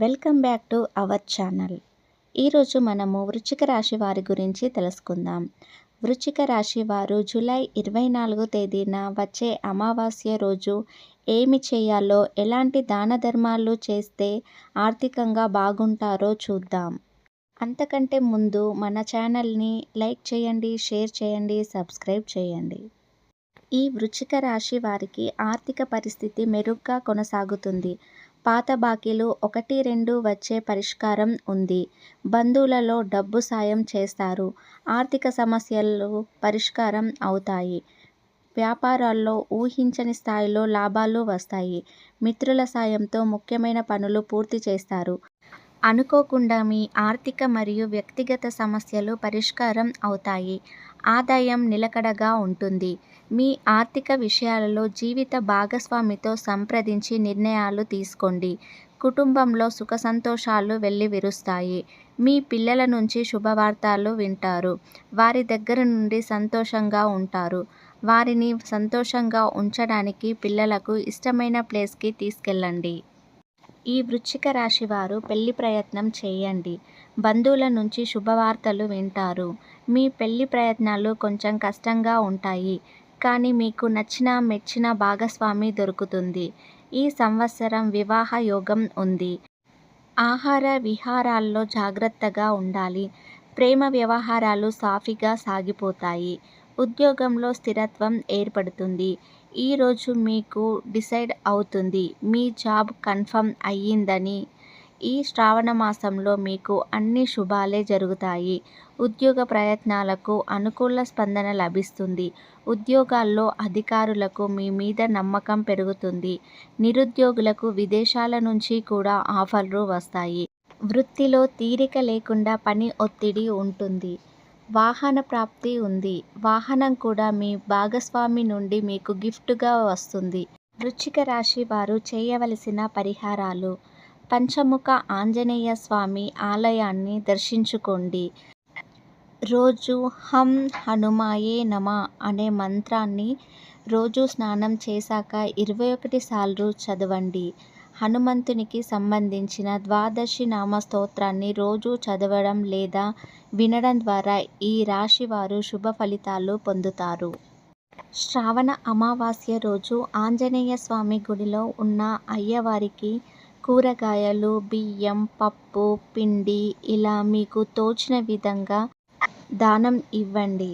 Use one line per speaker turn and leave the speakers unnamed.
Welcome back to our channel. ఈరోజు మనము వృచ్చిక రాశి వారి గురించి తెలుసుకుందాం. వృచ్చిక రాశి వారు జూలై ఇరవై నాలుగో తేదీన వచ్చే అమావాస్య రోజు ఏమి చేయాలో ఎలాంటి దాన ధర్మాలు చేస్తే ఆర్థికంగా బాగుంటారో చూద్దాం. అంతకంటే ముందు మన ఛానల్ని లైక్ చేయండి షేర్ చేయండి సబ్స్క్రైబ్ చేయండి. ఈ వృచ్చిక రాశి వారికి ఆర్థిక పరిస్థితి మెరుగ్గా కొనసాగుతుంది. పాత బాకీలు ఒకటి రెండు వచ్చే పరిష్కారం ఉంది. బంధువులలో డబ్బు సాయం చేస్తారు. ఆర్థిక సమస్యలు పరిష్కారం అవుతాయి. వ్యాపారాల్లో ఊహించని స్థాయిలో లాభాలు వస్తాయి. మిత్రుల సాయంతో ముఖ్యమైన పనులు పూర్తి చేస్తారు. అనుకోకుండా మీ ఆర్థిక మరియు వ్యక్తిగత సమస్యలు పరిష్కారం అవుతాయి. ఆదాయం నిలకడగా ఉంటుంది. మీ ఆర్థిక విషయాలలో జీవిత భాగస్వామితో సంప్రదించి నిర్ణయాలు తీసుకోండి. కుటుంబంలో సుఖ సంతోషాలు వెళ్ళివిరుస్తాయి మీ పిల్లల నుంచి శుభవార్తలు వింటారు. వారి దగ్గర నుండి సంతోషంగా ఉంటారు. వారిని సంతోషంగా ఉంచడానికి పిల్లలకు ఇష్టమైన ప్లేస్కి తీసుకెళ్ళండి. ఈ వృశ్చిక రాశి వారు పెళ్ళి ప్రయత్నం చేయండి. బంధువుల నుంచి శుభవార్తలు వింటారు. మీ పెళ్ళి ప్రయత్నాలు కొంచెం కష్టంగా ఉంటాయి. కానీ మీకు నచ్చిన మెచ్చిన భాగస్వామి దొరుకుతుంది. ఈ సంవత్సరం వివాహ యోగం ఉంది. ఆహార విహారాల్లో జాగ్రత్తగా ఉండాలి. ప్రేమ వ్యవహారాలు సాఫీగా సాగిపోతాయి. ఉద్యోగంలో స్థిరత్వం ఏర్పడుతుంది. ఈరోజు మీకు డిసైడ్ అవుతుంది. మీ జాబ్ కన్ఫర్మ్ అయ్యిందని. ఈ శ్రావణ మాసంలో మీకు అన్ని శుభాలే జరుగుతాయి. ఉద్యోగ ప్రయత్నాలకు అనుకూల స్పందన లభిస్తుంది. ఉద్యోగాల్లో అధికారులకు మీ మీద నమ్మకం పెరుగుతుంది. నిరుద్యోగులకు విదేశాల నుంచి కూడా ఆఫర్లు వస్తాయి. వృత్తిలో తీరిక లేకుండా పని ఒత్తిడి ఉంటుంది. వాహన ప్రాప్తి ఉంది. వాహనం కూడా మీ భాగస్వామి నుండి మీకు గిఫ్ట్గా వస్తుంది. వృచ్చిక రాశి వారు చేయవలసిన పరిహారాలు. పంచముఖ ఆంజనేయ స్వామి ఆలయాన్ని దర్శించుకోండి. రోజు హం హనుమాయే నమ అనే మంత్రాన్ని రోజు స్నానం చేశాక ఇరవై ఒకటి సార్లు చదవండి. హనుమంతునికి సంబంధించిన ద్వాదశి నామ స్తోత్రాన్ని రోజు చదవడం లేదా వినడం ద్వారా ఈ రాశి వారు శుభ ఫలితాలు పొందుతారు. శ్రావణ అమావాస్య రోజు ఆంజనేయ స్వామి గుడిలో ఉన్న అయ్యవారికి కూరగాయలు బియ్యం పప్పు పిండి ఇలా మీకు తోచిన విధంగా దానం ఇవ్వండి.